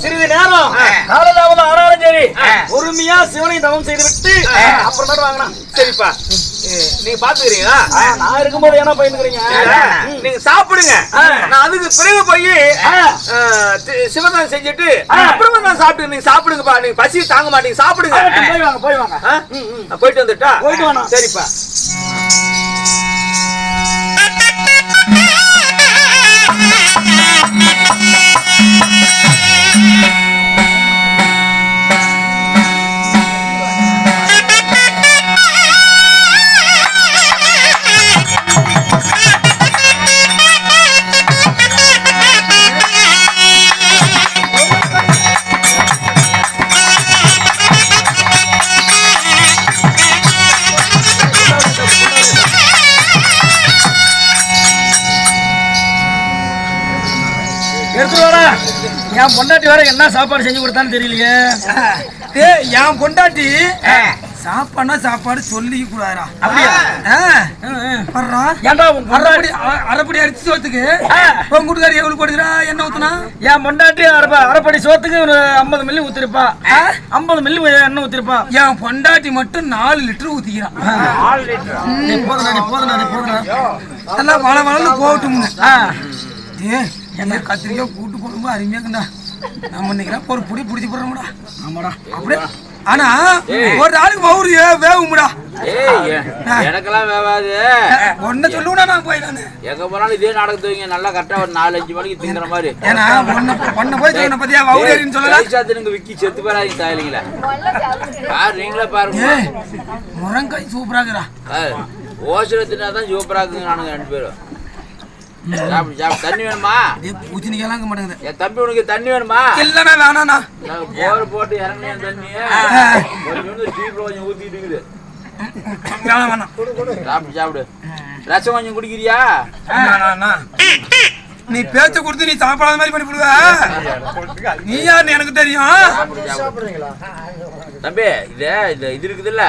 சிறிது நேரம். காலதாவது ஆனாலும் சரி. பொறுமையா சிவனை தவம் செய்து விட்டு அப்புறமேட்டு வாங்கலாம். சரிப்பா. நீங்க பாத்துக்கிறீங்களா? நான் இருக்கும்போது ஏன்னா பயந்துக்கிறீங்க? நீங்க சாப்பிடுங்க. நான் அதுக்கு பிறகு போய் சிவதான் செஞ்சுட்டு அப்புறமா நான் சாப்பிட்டு நீங்க சாப்பிடுங்கப்பா. நீங்க பசி தாங்க மாட்டீங்க. சாப்பிடுங்க. போய் வாங்க போய் வாங்க. போயிட்டு வந்துட்டா? போயிட்டு வாண்ணா. சரிப்பா. என் பொண்டாட்டி வேற என்ன சாப்பாடு செஞ்சு கொடுத்தான்னு தெரியலையே. டேய் என் பொண்டாட்டி சாப்பாடுனா சாப்பாடு சொல்லி கூடாதுடா. அப்படியா? வர்றா. ஏன்டா உன் அரைப்படி அரைப்படி அடிச்சு சோத்துக்கு. உன் கூட்டுக்காரி எவ்வளவு போடுகிறா என்ன ஊத்துனா? என் பொண்டாட்டி அரப்ப அரைப்படி சோத்துக்கு ஒரு ஐம்பது மில்லி ஊத்திருப்பா. ஐம்பது மில்லி எண்ணெய் ஊத்திருப்பா. என் பொண்டாட்டி மட்டும் நாலு லிட்டர் ஊத்திக்கிறான் போதுடா நீ போதுடா நீ போதுடா எல்லாம் வள வளன்னு போகட்டும் ஆ. ஏ என்ன கத்திரிக்காய் கூட்டு குழம்பு அருமையாக்குண்டா நம்ம இன்னைக்கு ஒரு புடி பிடிச்சி போடுறோம்டா. ஆமாடா. அப்படியே ஆனா ஒரு ஆளுக்கு மவுரு வேகும்டா ஏய் எ- எனக்கெல்லாம் வேவாது. ஒன்ன சொல்லுவா நான் போய் நானு? எங்க போனாலும் இதே நாடகத்துவீங்க நல்லா கரெக்டா ஒரு நாலு அஞ்சு மணிக்கு திங்குற மாதிரி. ஏன்னா ஒன்ன ஒன்ன போய் சொன்ன பத்தியா? மவுரின்னு சொல்லல? சாத்தினுங்க விக்கி செத்து போறாங்க தாயலிங்களா. பாரு நீங்களே பாருங்க. முருங்காய் சூப்பராகுறா ஓசல தின்னாதான் சூப்பரா இருக்குங்க நானுங்க ரெண்டு பேரும். தண்ணி வேணுமா? பூஜனிக்கெல்லாம் இருக்க மாட்டேங்குது. என் தம்பி உனக்கு தண்ணி வேணுமா? இல்லைண்ணா வேணாண்ணா. போர் போட்டு இறங்கின கொஞ்சம் ஊத்திட்டு இருக்குது. சாப்பிடு சாப்பிடு. ரசம் கொஞ்சம் குடிக்கிறியா. நீ பேச்ச கொடுத்து நீ சாப்பிடாத மாதிரி பண்ணி விடுவ நீ யாருன்னு எனக்கு தெரியும். தம்பி இது இது இருக்குதுல்ல?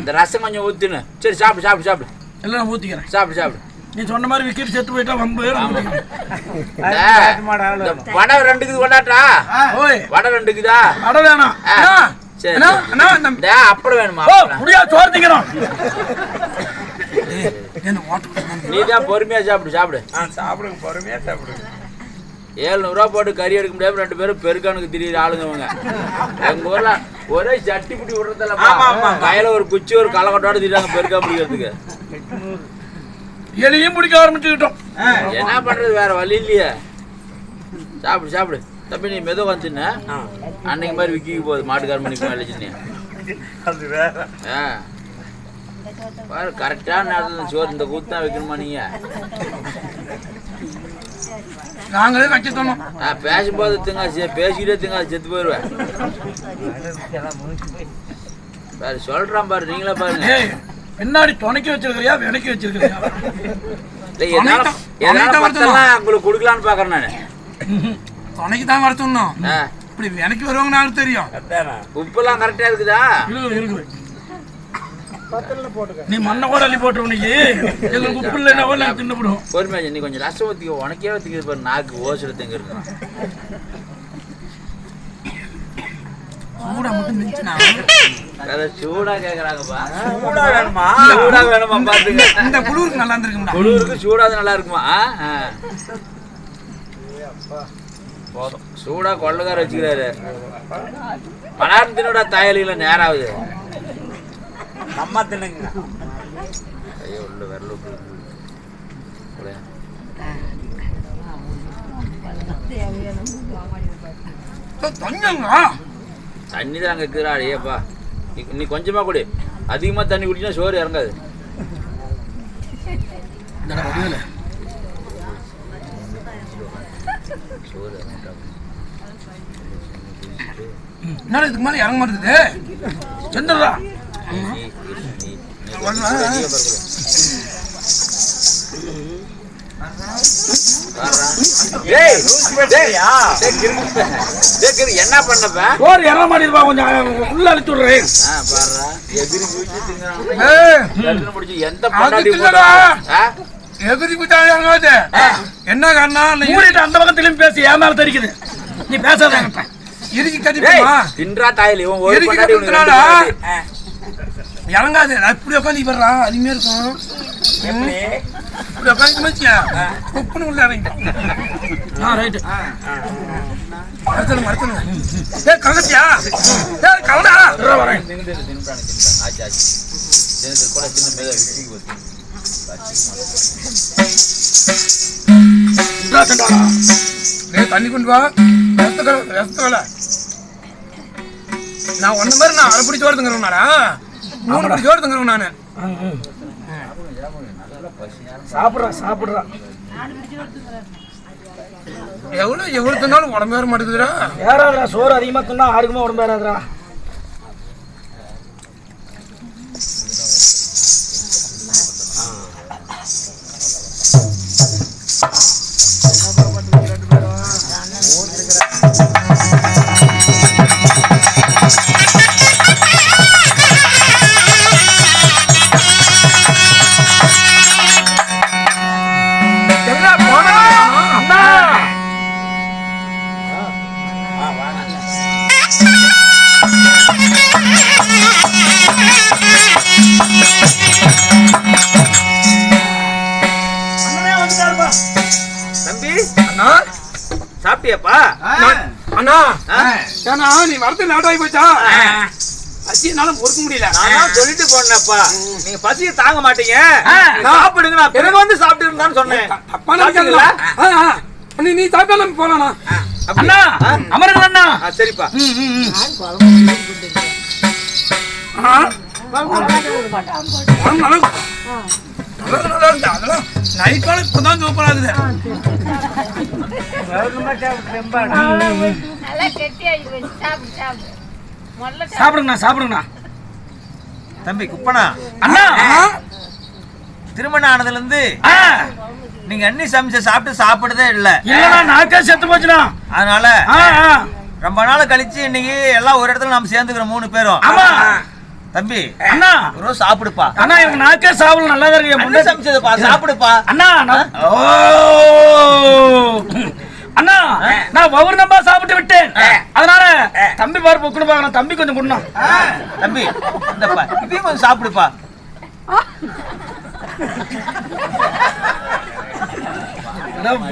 இந்த ரசம் கொஞ்சம் ஊத்துன்னு. சரி சாப்பிடு சாப்பிடு சாப்பிடு. எல்லாம் ஊத்திக்கிறேன். சாப்பிடு சாப்பிடு. நீ சொன்ன மாதிரி விக்கெட் செத்து போயிட்டா வம்பு வடை ரெண்டுக்கு கொண்டாட்டா ஓய். வடை ரெண்டுக்குதா? அட வேணாம். அப்பளம் வேணுமா? முடியா சோறு திங்கிறோம்? நீ தான் பொறுமையா சாப்பிடு சாப்பிடு. சாப்பிடுங்க பொறுமையா சாப்பிடுங்க. ஏழுநூறுவா போட்டு கறி எடுக்க முடியாம ரெண்டு பேரும் பெருக்கானுக்கு திடீர் ஆளுங்க அவங்க எங்க ஊர்ல ஒரே சட்டி பிடி விடுறதில்ல கையில ஒரு குச்சி ஒரு களைக்கட்டோட திட்டாங்க பெருக்கா பிடிக்கிறதுக்கு. எலியும் பிடிக்க ஆரம்பிச்சுக்கிட்டோம். என்ன பண்றது வேற வழி இல்லையே. சாப்பிடு சாப்பிடு. தம்பி நீ மெதுவா வந்துன்னு அன்னைக்கு மாதிரி விக்கிக்கு போகுது மாட்டுக்கார மணிக்கு மேலே சின்ன அது வேற. ஆ. பாரு கரெக்டான நேரத்தில் சோறு இந்த கூத்து தான் வைக்கணுமா நீங்க? நாங்களே வைக்க சொன்னோம் பேசும்போது திங்க செ- பேசிக்கிட்டே திங்க செத்து போயிடுவேன் பாரு சொல்றான் பாரு நீங்களே பாருங்க. ஏய் பின்னாடி துணைக்கி வச்சிருக்கிறியா விலைக்கு வச்சிருக்கிறியா? உங்களுக்கு கொடுக்கலான்னு பாக்குறேன் நானு. துணைக்கு தான் வர சொன்னோம் ஆ, இப்படி எனக்கு வருவாங்க தெரியும்? உப்பெல்லாம் கரெக்டா இருக்குதா? இருக்குது இருக்குது நீ மண்ணை கூட அள்ளி போட்டுருவ நீ எங்களுக்கு உப்பு இல்லைன்னா நாங்கள் தின்னுபிடுவோம் பொறுமையா நீ கொஞ்சம் ரசம் ஊத்திக்க. உனக்கே பாரு நாக்கு ஓசல எங்க இருக்கு. சூடா மட்டும் அதை சூடா கேக்குறாங்கப்பா. சூடா வேணுமா? சூடா வேணுமா பாத்துங்க இந்த குளிருக்கு நல்லா இருந்திருக்கும்டா. குளிருக்கு சூடா நல்லா இருக்குமா. போதும். சூடா கொள்ளக்கார வச்சுக்கிறாரு. பலாரத்தினோட தாயலிகள நேரம் ஆகுது நம்ம தின்னுங்க. ஐயோ உள்ள விரல் தண்ணி தான் அங்க இருக்குறா ஏப்பா. நீ கொஞ்சமா குடி. அதிகமா தண்ணி குடிச்சா சோறு இறங்காது. என்னடா இதுக்கு மேலே இறங்க மாட்டேங்குது சென்டரா என்ன பண்ணப்ப? சோறு இறங்க மாட்டேருப்பா கொஞ்சம் உள்ள அழிச்சு விடுறேன். எந்த? எதிரி இறங்காது என்ன காரணம் மூடிட்டு அந்த பக்கம் திரும்பி பேசி ஏன் மேல தெரிக்குது. நீ பேசாத என்கிட்ட. இறுக்கி கட்டிப்போமா தின்றா தாயில் இவன் ஒரு எதுக்கு பொண்டாட்டி இவனுக்கு ரெண்டு கொடுக்குறாடா? பொண்டாட்டி. இறங்காது. நான் இப்படி உட்காந்து வர்றா அதுமே இருக்கும்? இப்படி உட்காந்து மச்சியா குப்புன்னு உள்ள இறங்கிட்டேன். ஆ, ரைட்டு. மறுத்தணும் மறுத்தணும் ஏ கலத்தியா ஏ கலடா வரேன். கூட தின்னு, மேல விட்டுக்கு போச்சு. தண்ணி கொண்டு வா. நான் ஒன்ன மாதிரி நான் அரை பிடி சோறு தங்குறேன்னாடா மூணு பிடி சோறு தங்குறேன் நானு. சாப்பிடுறா சாப்பிடுறா. எவ்வளவு எவ்வளவு தந்தாலும் உடம்பு வேற மாட்டேங்குதுடா. ஏறாதுடா சோறு அதிகமா தின்னா ஆருக்குமா உடம்பு ஏறாதுடா. என்ன நீ வரது லேட் ஆகி போச்சா? பசினால பொறுக்க முடியல. நான் சொல்லிட்டு போனேன்ப்பா. நீங்க பசியை தாங்க மாட்டீங்க. சாப்பிடுங்க நான் பிறகு வந்து சாப்பிட்டு இருந்தான்னு சொன்னேன் தப்பா நினைக்காதீங்களா. நீ நீ சாப்பிட்டா நம்ம போலாண்ணா. அண்ணா அமருங்கள் அண்ணா ஆ, சரிப்பா. ஆ? குழம்பு நல்லா இருக்கு. அதெல்லாம் நைட்டால இப்பதான் சூப்பரா இருக்குது நல்லா கெட்டியாகி போச்சு சாப்பிடு சாப்பிடு முதல்ல சாப்பிடு. சாப்பிடுங்கண்ணா சாப்பிடுங்கண்ணா. தம்பி குப்பனா? அண்ணா! திருமணம் ஆனதுல இருந்து ஆ, நீங்க அண்ணி சமைச்ச சாப்பிட்டு சாப்பிடுறதே இல்ல. இல்லண்ணா நாக்கே செத்து போச்சுண்ணா. அதனால. ரொம்ப நாள் கழிச்சு இன்னைக்கு எல்லாம் ஒரு இடத்துல நம்ம சேர்ந்துக்கிறோம் மூணு பேரும். ஆமா. தம்பி அண்ணா. ஒரு சாப்பிடுப்பா. அண்ணா எனக்கு நாக்கே சாப்பிடல நல்லா தான் இருக்கு முன்னாடி சமைச்சதுப்பா சாப்பிடுப்பா. அண்ணா அண்ணா நான் ஒவ்வொரு நம்பா சாப்பிட்டு விட்டேன். அதனால தம்பி பாரு பொக்குன்னு பார்க்கணும் தம்பி கொஞ்சம் கொடுணும் தம்பி இந்தப்பா இப்பயும் கொஞ்சம் சாப்பிடுப்பா.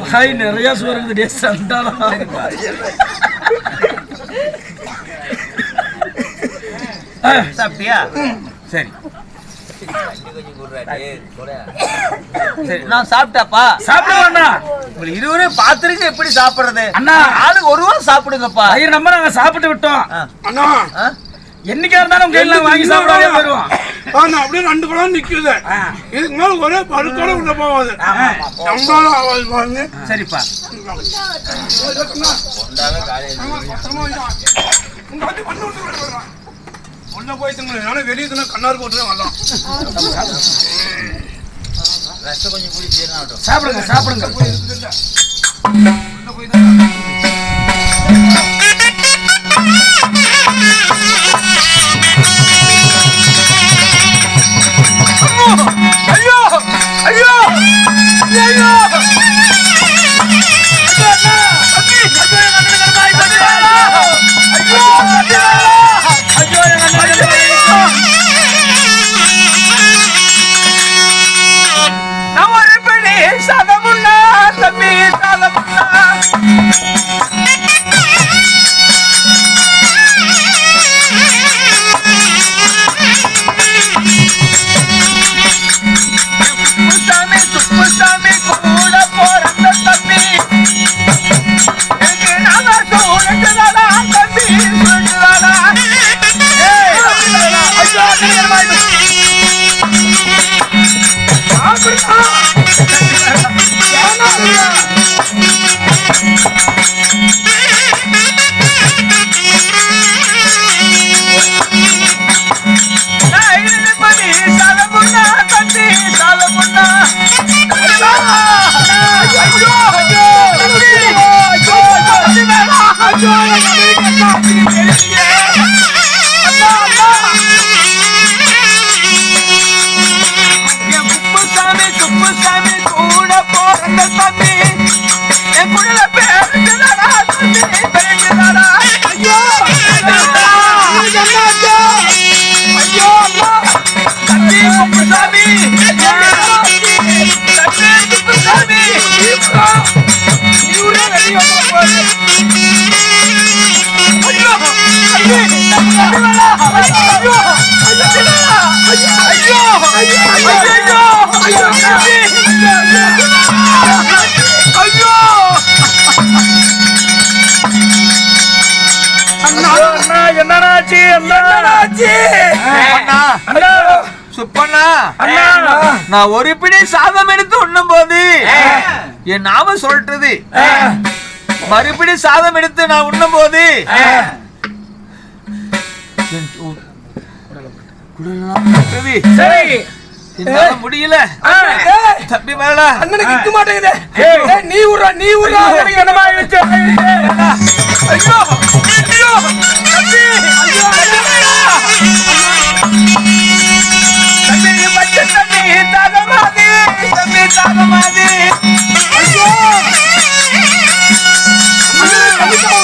பாய் நிறைய சோறு இருக்குது டே சண்டாளா ஆ, சாப்பிட்டியா சரி சரி நான் சாப்பிட்டாப்பா சாப்பிடுவோம் அண்ணா உங்களை இருவரும் பார்த்துருக்கு எப்படி சாப்பிடுறது அண்ணா. ஆளுக்கு ஒரு ரூபா சாப்பிடுங்கப்பா பயிர் நம்ம நாங்க சாப்பிட்டு விட்டோம் அண்ணா? என்னைக்கா இருந்தாலும் உங்க கையில வாங்கி ஆ, நான் அப்படியே ரெண்டு பழம் நிக்குது இதுக்கு மேல ஒரே பழுத்தோட உள்ள நம்மளால பாருங்க சரிப்பா உள்ள போயிட்டுங்க என்னால வெளியே தானே கண்ணார் போட்டு வரலாம். ரசம் கொஞ்சம் குடி ஜீரணம் சாப்பிடுங்க சாப்பிடுங்க. ஐயோ என்னடாச்சு என்னாச்சு? அண்ணா. அண்ணா. சுப்பண்ணா. அண்ணா. நான் ஒரு பிடி சாதம் எடுத்து உண்ணும் போது என் நாம சொல்றது. மறுபடி சாதம் எடுத்து நான் உண்ணும் போது. சரி. முடியல. தப்பி மேல அண்ணனுக்கு நிக்க மாட்டேங்குது. நீ நீ என்னமா ஆயிடுச்சு? ஐயோ ஐயோ. தம்பி ஐயோ. தம்பி ஐயோ. ஐயோ.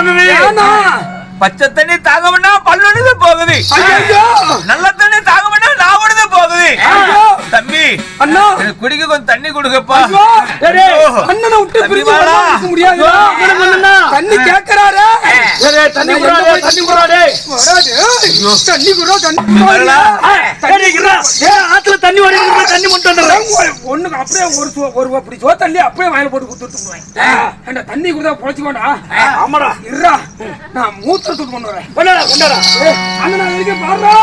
நடந்தது பச்சை தண்ணி தாகம்னா பல்லுனது போகுது. நல்ல தண்ணி தாகம்னா தம்பி அண்ணா! குடிக்க கொஞ்சம் தண்ணி கொடுக்கப்பா சரி அண்ணனை விட்டு. இருக்க முடியாது. தண்ணி கேக்குறாரு. தண்ணி குறாடே தண்ணி குறாடே வராது தண்ணி குரோ தண்ணி ஆத்துல தண்ணி ஓடி தண்ணி மட்டும் ஒண்ணுக்கு அப்படியே ஒரு அப்படி சோ தண்ணி அப்படியே வாயில போட்டு கொடுத்துட்டு தண்ணி கொடுத்தா பொழைச்சுக்கோண்டா ஆமாடா. இருடா. நான் கொண்டு வரேன். கொண்டாடா கொண்டாடா. ஏய், அண்ணன் நான் வரைக்கும் பாடுறா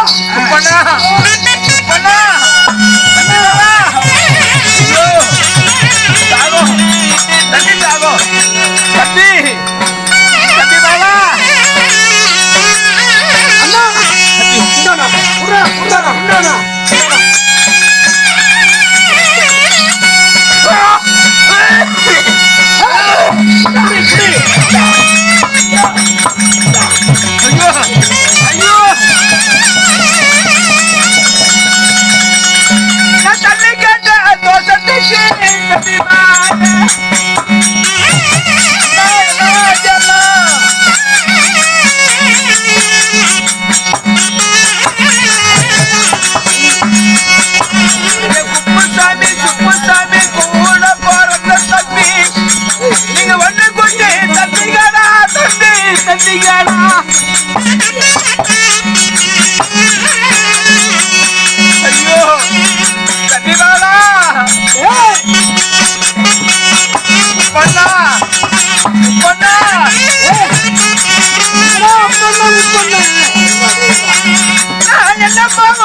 நான்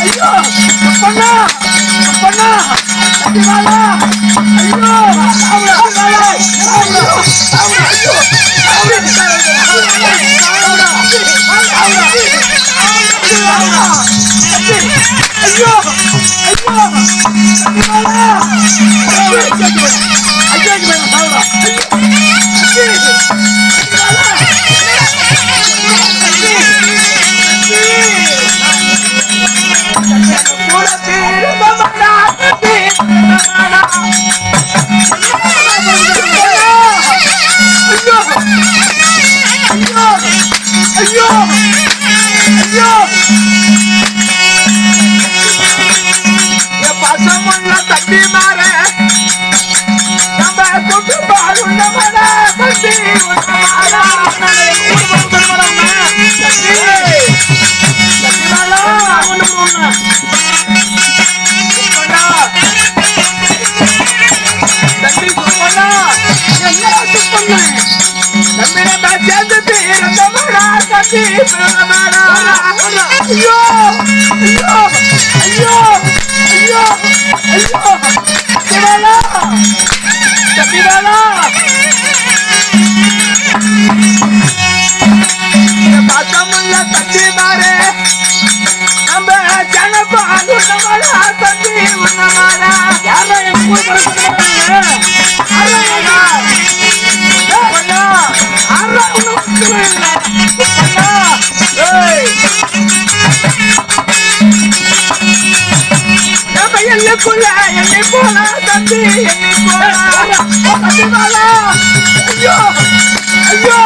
ஐயோ தம்பி மாலா பசமுள்ள ஐயோ ஐயோ ஐயோ ஐயோ ஐயோ சிவலா சத்தியவாலா பசமுள்ள தட்டி மாறே நம்ம ஜனப்பா உன்னமாடா தட்டி உன்னமாடா யாரா போல தம்பி என்னை போல ஐயோ ஐயோ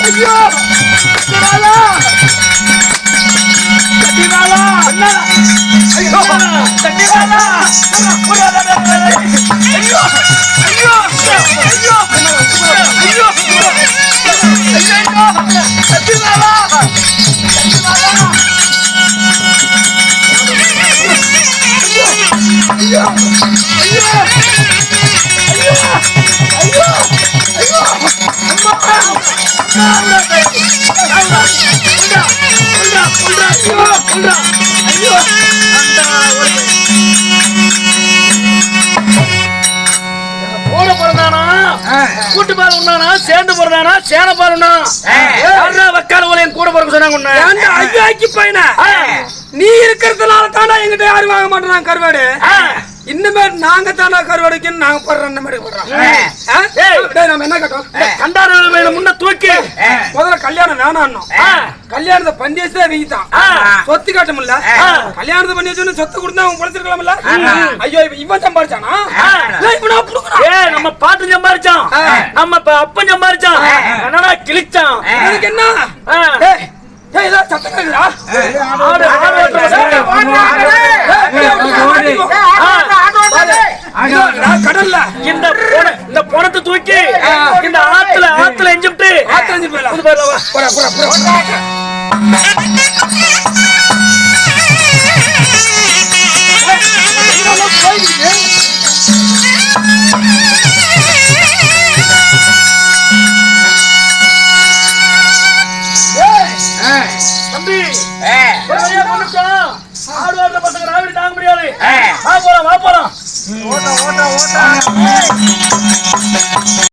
ஐயோ சத்தியவாலா சத்தியவாலா அண்ணா ஐயோ சத்தியவாலா ஐயோ ஐயோ கூட்டு பால் உண்ணானா சேர்ந்து பிறந்தானா சேன பால் உண்ணா வக்கால உல என் கூட பிறக்க சொன்னாங்க ஐயாக்கி பையனா நீ இருக்கிறதுனால தாண்டா எங்கிட்ட யாரும் வாங்க மாட்டேன் கருவாடு. இன்னமே நாங்க தாண்டா கருவாடுக்கு நாங்க போடுறோம் இந்த மாதிரி போடுறோம் நம்ம என்ன கேட்டோம் கண்டார முன்ன தூக்கி முதல்ல கல்யாணம் வேணாம் கல்யாணத்தை பண்ணி வச்சு தான் வீங்கிட்டான் சொத்து காட்ட முடியல கல்யாணத்தை பண்ணி வச்சு சொத்து கொடுத்தா அவன் பொழைச்சிருக்கலாம்ல ஐயோ இப்ப இவன் சம்பாரிச்சானா நம்ம பாட்டு சம்பாரிச்சான் நம்ம அப்பன் சம்பாரிச்சான் என்னடா கிழிச்சான் இதுக்கு என்ன சத்தம் கேக்குதா? apura, apura, apura.